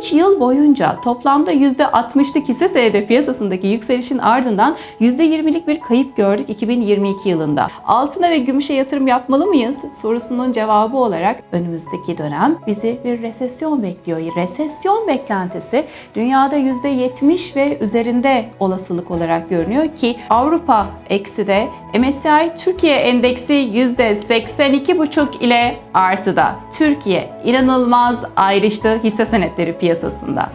3 yıl boyunca toplamda %60'lık hisse piyasasındaki yükselişin ardından %20'lik bir kayıp gördük 2022 yılında. Altına ve gümüşe yatırım yapmalı mıyız sorusunun cevabı olarak önümüzdeki dönem bizi bir resesyon bekliyor. Resesyon beklentisi dünyada %70 ve üzerinde olasılık olarak görünüyor ki Avrupa ekside MSCI Türkiye endeksi %82,5 ile artıda. Türkiye inanılmaz ayrıştı hisse senetleri piyasasında.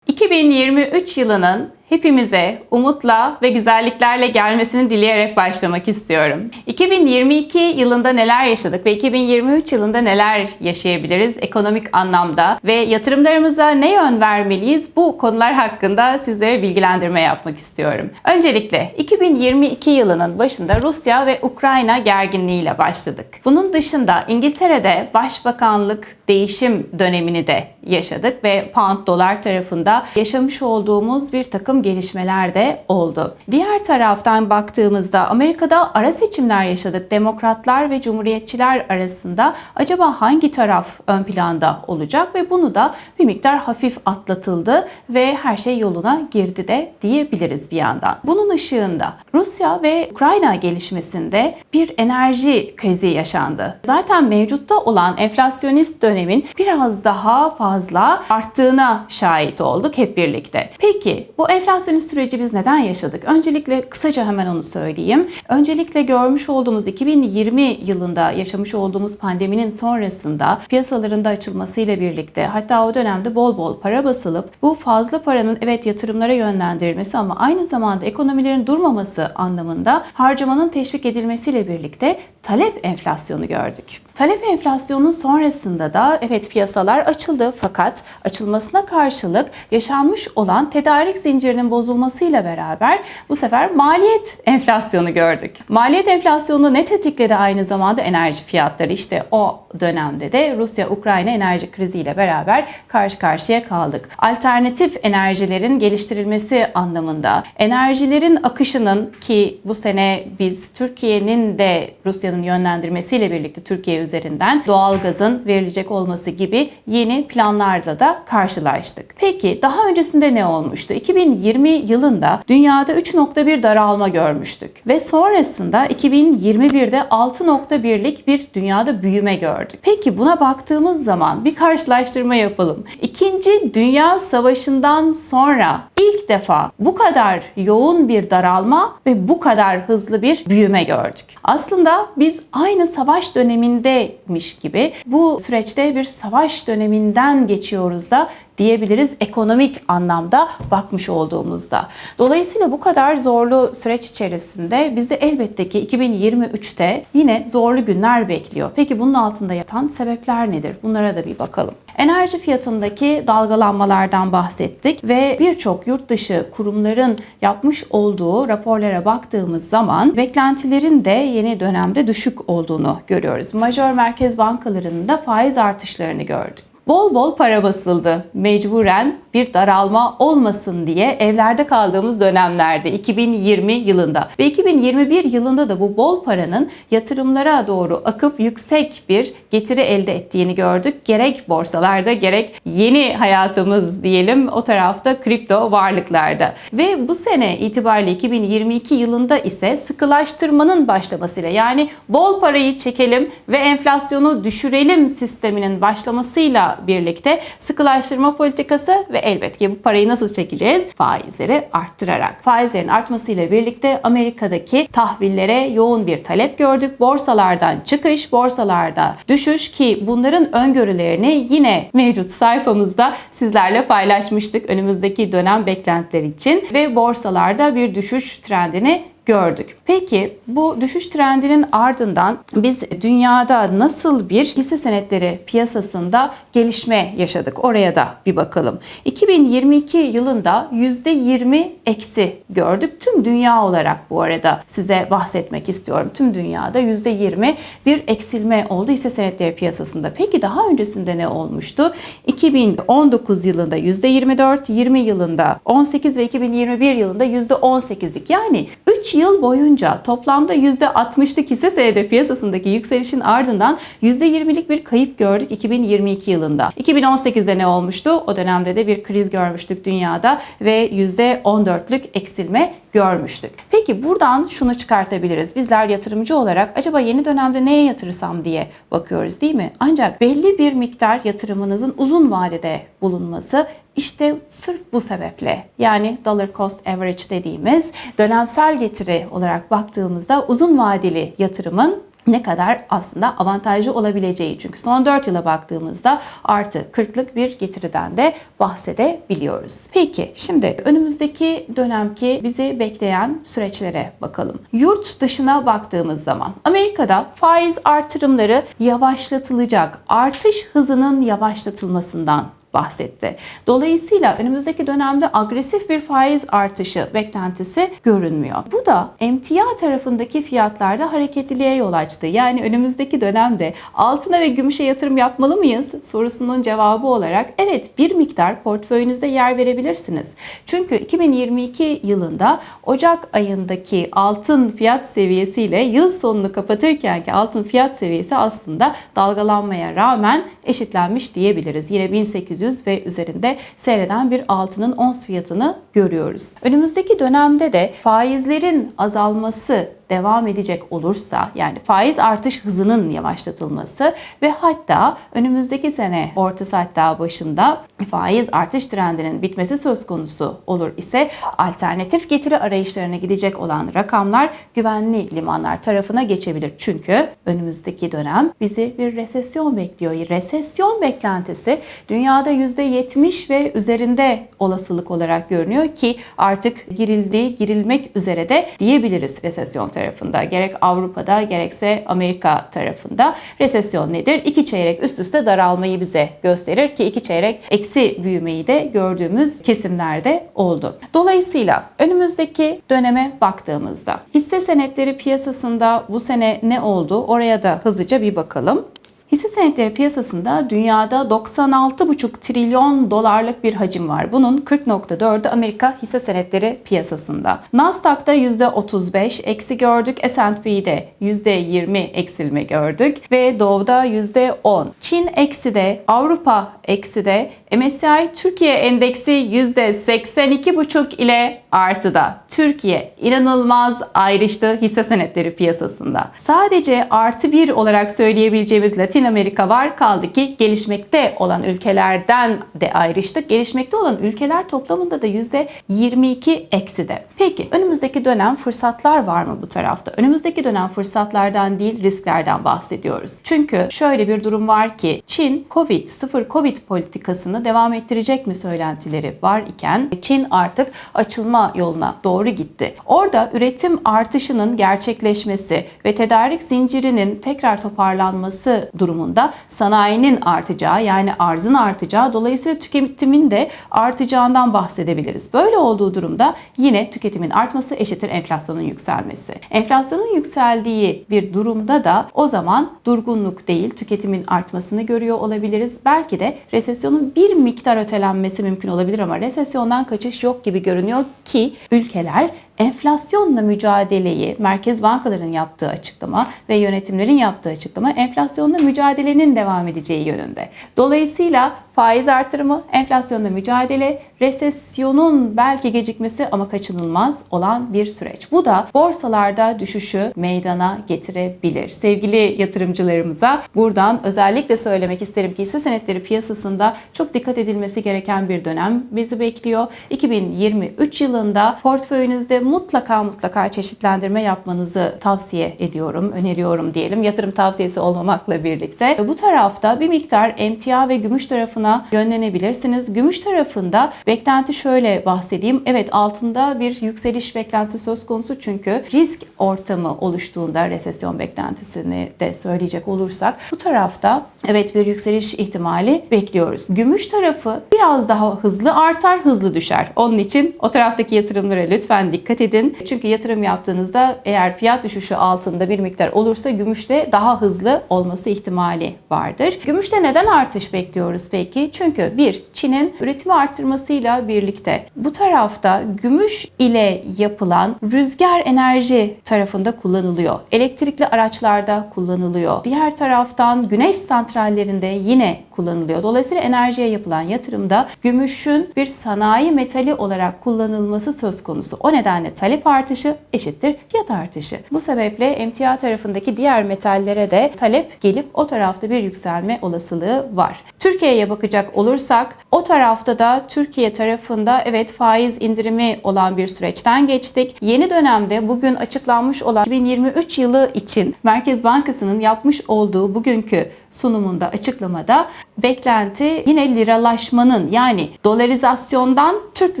...2023 yılının hepimize umutla ve güzelliklerle gelmesini dileyerek başlamak istiyorum. 2022 yılında neler yaşadık ve 2023 yılında neler yaşayabiliriz ekonomik anlamda ve yatırımlarımıza ne yön vermeliyiz bu konular hakkında sizlere bilgilendirme yapmak istiyorum. Öncelikle 2022 yılının başında Rusya ve Ukrayna gerginliğiyle başladık. Bunun dışında İngiltere'de başbakanlık değişim dönemini de yaşadık ve pound dolar tarafında yaşamış olduğumuz bir takım gelişmeler de oldu. Diğer taraftan baktığımızda Amerika'da ara seçimler yaşadık. Demokratlar ve Cumhuriyetçiler arasında acaba hangi taraf ön planda olacak ve bunu da bir miktar hafif atlatıldı ve her şey yoluna girdi de diyebiliriz bir yandan. Bunun ışığında Rusya ve Ukrayna gelişmesinde bir enerji krizi yaşandı. Zaten mevcutta olan enflasyonist dönemin biraz daha fazla arttığına şahit olduk hep birlikte. Peki bu enflasyonist süreci biz neden yaşadık? Öncelikle kısaca hemen onu söyleyeyim. Öncelikle görmüş olduğumuz 2020 yılında yaşamış olduğumuz pandeminin sonrasında piyasalarında açılmasıyla birlikte hatta o dönemde bol bol para basılıp bu fazla paranın evet yatırımlara yönlendirilmesi ama aynı zamanda ekonomilerin durmaması anlamında harcamanın teşvik edilmesiyle birlikte talep enflasyonu gördük. Talep enflasyonunun sonrasında da evet piyasalar açıldı fakat açılmasına karşılık yaşanmış olan tedarik zincirinin bozulmasıyla beraber bu sefer maliyet enflasyonu gördük. Maliyet enflasyonu ne tetikledi aynı zamanda enerji fiyatları işte o dönemde de Rusya-Ukrayna enerji kriziyle beraber karşı karşıya kaldık. Alternatif enerjilerin geliştirilmesi anlamında enerjilerin akışının ki bu sene biz Türkiye'nin de Rusya'nın yönlendirmesiyle birlikte Türkiye üzerinden doğalgazın verilecek olması gibi yeni planlarla da karşılaştık. Peki daha öncesinde ne olmuştu? 2020 yılında dünyada 3.1 daralma görmüştük ve sonrasında 2021'de 6.1'lik bir dünyada büyüme gördük. Peki buna baktığımız zaman bir karşılaştırma yapalım. İkinci Dünya Savaşı'ndan sonra ilk defa bu kadar yoğun bir daralma ve bu kadar hızlı bir büyüme gördük. Aslında biz aynı savaş dönemindeymiş gibi bu süreçte bir savaş döneminden geçiyoruz da diyebiliriz ekonomik anlamda bakmış olduğumuzda. Dolayısıyla bu kadar zorlu süreç içerisinde bizi elbette ki 2023'te yine zorlu günler bekliyor. Peki bunun altında yatan sebepler nedir? Bunlara da bir bakalım. Enerji fiyatındaki dalgalanmalardan bahsettik ve birçok yurt dışı kurumların yapmış olduğu raporlara baktığımız zaman beklentilerin de yeni dönemde düşük olduğunu görüyoruz. Majör merkez bankalarının da faiz artışlarını gördük. Bol bol para basıldı. Mecburen bir daralma olmasın diye evlerde kaldığımız dönemlerde 2020 yılında ve 2021 yılında da bu bol paranın yatırımlara doğru akıp yüksek bir getiri elde ettiğini gördük. Gerek borsalarda gerek yeni hayatımız diyelim o tarafta kripto varlıklarda. Ve bu sene itibariyle 2022 yılında ise sıkılaştırmanın başlamasıyla yani bol parayı çekelim ve enflasyonu düşürelim sisteminin başlamasıyla birlikte sıkılaştırma politikası ve elbet ki bu parayı nasıl çekeceğiz? Faizleri arttırarak. Faizlerin artmasıyla birlikte Amerika'daki tahvillere yoğun bir talep gördük. Borsalardan çıkış, borsalarda düşüş ki bunların öngörülerini yine mevcut sayfamızda sizlerle paylaşmıştık önümüzdeki dönem beklentileri için ve borsalarda bir düşüş trendini gördük. Peki bu düşüş trendinin ardından biz dünyada nasıl bir hisse senetleri piyasasında gelişme yaşadık? Oraya da bir bakalım. 2022 yılında %20 eksi gördük. Tüm dünya olarak bu arada size bahsetmek istiyorum. Tüm dünyada %20 bir eksilme oldu hisse senetleri piyasasında. Peki daha öncesinde ne olmuştu? 2019 yılında %24, 20 yılında 18 ve 2021 yılında %18'lik. Yani 3 yıl boyunca toplamda %60'lık hisse senedi piyasasındaki yükselişin ardından %20'lik bir kayıp gördük 2022 yılında. 2018'de ne olmuştu? O dönemde de bir kriz görmüştük dünyada ve %14'lük eksilme görmüştük. Peki buradan şunu çıkartabiliriz. Bizler yatırımcı olarak acaba yeni dönemde neye yatırırsam diye bakıyoruz değil mi? Ancak belli bir miktar yatırımınızın uzun vadede bulunması işte sırf bu sebeple yani dollar cost average dediğimiz dönemsel getiri olarak baktığımızda uzun vadeli yatırımın ne kadar aslında avantajlı olabileceği. Çünkü son 4 yıla baktığımızda artı 40'lık bir getiriden de bahsedebiliyoruz. Peki şimdi önümüzdeki dönemki bizi bekleyen süreçlere bakalım. Yurt dışına baktığımız zaman Amerika'da faiz artırımları yavaşlatılacak. Artış hızının yavaşlatılmasından bahsetti. Dolayısıyla önümüzdeki dönemde agresif bir faiz artışı beklentisi görünmüyor. Bu da emtia tarafındaki fiyatlarda hareketliliğe yol açtı. Yani önümüzdeki dönemde altına ve gümüşe yatırım yapmalı mıyız sorusunun cevabı olarak evet bir miktar portföyünüzde yer verebilirsiniz. Çünkü 2022 yılında Ocak ayındaki altın fiyat seviyesiyle yıl sonunu kapatırken ki altın fiyat seviyesi aslında dalgalanmaya rağmen eşitlenmiş diyebiliriz. Yine 1800 ve üzerinde seyreden bir altının ons fiyatını görüyoruz. Önümüzdeki dönemde de faizlerin azalması devam edecek olursa yani faiz artış hızının yavaşlatılması ve hatta önümüzdeki sene ortası hatta başında faiz artış trendinin bitmesi söz konusu olur ise alternatif getiri arayışlarına gidecek olan rakamlar güvenli limanlar tarafına geçebilir. Çünkü önümüzdeki dönem bizi bir resesyon bekliyor. Resesyon beklentisi dünyada %70 ve üzerinde olasılık olarak görünüyor ki artık girildi, girilmek üzere de diyebiliriz resesyon tarafında. Gerek Avrupa'da gerekse Amerika tarafında. Resesyon nedir? İki çeyrek üst üste daralmayı bize gösterir ki iki çeyrek eksi büyümeyi de gördüğümüz kesimlerde oldu. Dolayısıyla önümüzdeki döneme baktığımızda hisse senetleri piyasasında bu sene ne oldu? Oraya da hızlıca bir bakalım. Hisse senetleri piyasasında dünyada 96,5 trilyon dolarlık bir hacim var. Bunun 40.4'ü Amerika hisse senetleri piyasasında. Nasdaq'ta %35 eksi gördük. S&P'de %20 eksilme gördük ve Dow'da %10. Çin eksi de, Avrupa eksi de, MSCI Türkiye endeksi %82,5 ile artıda. Türkiye inanılmaz ayrıştı hisse senetleri piyasasında. Sadece artı bir olarak söyleyebileceğimiz Latin Amerika var. Kaldı ki gelişmekte olan ülkelerden de ayrıştık. Gelişmekte olan ülkeler toplamında da %22 ekside. Peki önümüzdeki dönem fırsatlar var mı bu tarafta? Önümüzdeki dönem fırsatlardan değil risklerden bahsediyoruz. Çünkü şöyle bir durum var ki Çin Covid, sıfır Covid politikasını devam ettirecek mi söylentileri var iken Çin artık açılma yoluna doğru gitti. Orada üretim artışının gerçekleşmesi ve tedarik zincirinin tekrar toparlanması durumunda sanayinin artacağı yani arzın artacağı dolayısıyla tüketimin de artacağından bahsedebiliriz. Böyle olduğu durumda yine tüketimin artması eşittir enflasyonun yükselmesi. Enflasyonun yükseldiği bir durumda da o zaman durgunluk değil tüketimin artmasını görüyor olabiliriz. Belki de resesyonun bir miktar ötelenmesi mümkün olabilir ama resesyondan kaçış yok gibi görünüyor ki ülkeler enflasyonla mücadeleyi merkez bankaların yaptığı açıklama ve yönetimlerin yaptığı açıklama enflasyonla mücadelenin devam edeceği yönünde. Dolayısıyla faiz artırımı, enflasyonla mücadele, resesyonun belki gecikmesi ama kaçınılmaz olan bir süreç. Bu da borsalarda düşüşü meydana getirebilir. Sevgili yatırımcılarımıza buradan özellikle söylemek isterim ki hisse senetleri piyasasında çok dikkat edilmesi gereken bir dönem bizi bekliyor. 2023 yılında portföyünüzde mutlaka mutlaka çeşitlendirme yapmanızı tavsiye ediyorum, öneriyorum diyelim. Yatırım tavsiyesi olmamakla birlikte. Bu tarafta bir miktar emtia ve gümüş tarafına yönlenebilirsiniz. Gümüş tarafında beklenti şöyle bahsedeyim. Evet altında bir yükseliş beklentisi söz konusu çünkü risk ortamı oluştuğunda resesyon beklentisini de söyleyecek olursak bu tarafta evet bir yükseliş ihtimali bekliyoruz. Gümüş tarafı biraz daha hızlı artar, hızlı düşer. Onun için o taraftaki yatırımlara lütfen dikkat edin. Çünkü yatırım yaptığınızda eğer fiyat düşüşü altında bir miktar olursa gümüşte daha hızlı olması ihtimali vardır. Gümüşte neden artış bekliyoruz peki? Çünkü bir, Çin'in üretimi arttırmasıyla birlikte bu tarafta gümüş ile yapılan rüzgar enerji tarafında kullanılıyor. Elektrikli araçlarda kullanılıyor. Diğer taraftan güneş santrallerinde yine kullanılıyor. Dolayısıyla enerjiye yapılan yatırımda gümüşün bir sanayi metali olarak kullanılması söz konusu. O nedenle talep artışı eşittir fiyat artışı. Bu sebeple emtia tarafındaki diğer metallere de talep gelip o tarafta bir yükselme olasılığı var. Türkiye'ye bakacak olursak o tarafta da Türkiye tarafında evet faiz indirimi olan bir süreçten geçtik. Yeni dönemde bugün açıklanmış olan 2023 yılı için Merkez Bankası'nın yapmış olduğu bugünkü sunumunda açıklamada beklenti yine liralaşmanın yani dolarizasyondan Türk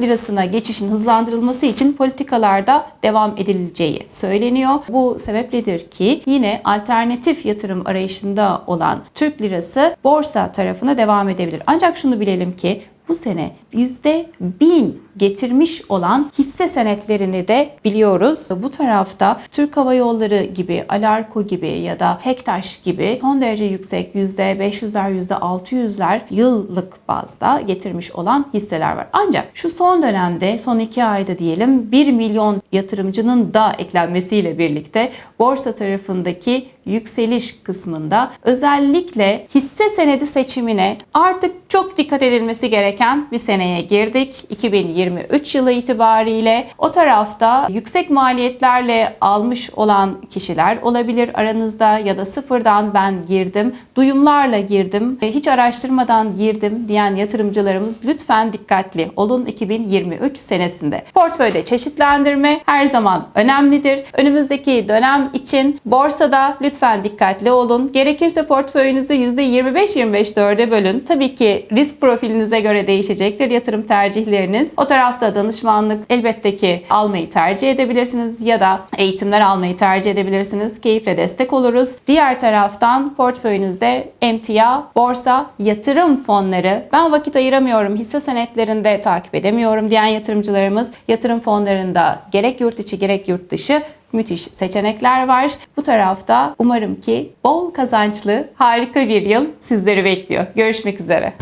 lirasına geçişin hızlandırılması için politikalarda devam edileceği söyleniyor. Bu sebepledir ki yine alternatif yatırım arayışında olan Türk lirası borsa tarafına devam edebilir. Ancak şunu bilelim ki bu sene %1000 getirmiş olan hisse senetlerini de biliyoruz. Bu tarafta Türk Hava Yolları gibi, Alarko gibi ya da Hektaş gibi son derece yüksek %500'ler, %600'ler yıllık bazda getirmiş olan hisseler var. Ancak şu son dönemde, son iki ayda diyelim 1 milyon yatırımcının da eklenmesiyle birlikte borsa tarafındaki yükseliş kısmında özellikle hisse senedi seçimine artık çok dikkat edilmesi gereken bir seneye girdik. 2023 yılı itibariyle o tarafta yüksek maliyetlerle almış olan kişiler olabilir aranızda ya da sıfırdan ben girdim, duyumlarla girdim, hiç araştırmadan girdim diyen yatırımcılarımız lütfen dikkatli olun 2023 senesinde. Portföyde çeşitlendirme her zaman önemlidir. Önümüzdeki dönem için borsada lütfen dikkatli olun. Gerekirse portföyünüzü %25-25 bölün. Tabii ki risk profilinize göre değişecektir yatırım tercihleriniz. O tarafta danışmanlık elbette ki almayı tercih edebilirsiniz ya da eğitimler almayı tercih edebilirsiniz. Keyifle destek oluruz. Diğer taraftan portföyünüzde emtia, borsa, yatırım fonları. Ben vakit ayıramıyorum, hisse senetlerinde takip edemiyorum diyen yatırımcılarımız yatırım fonlarında gerek yurt içi gerek yurt dışı müthiş seçenekler var. Bu tarafta umarım ki bol kazançlı harika bir yıl sizleri bekliyor. Görüşmek üzere.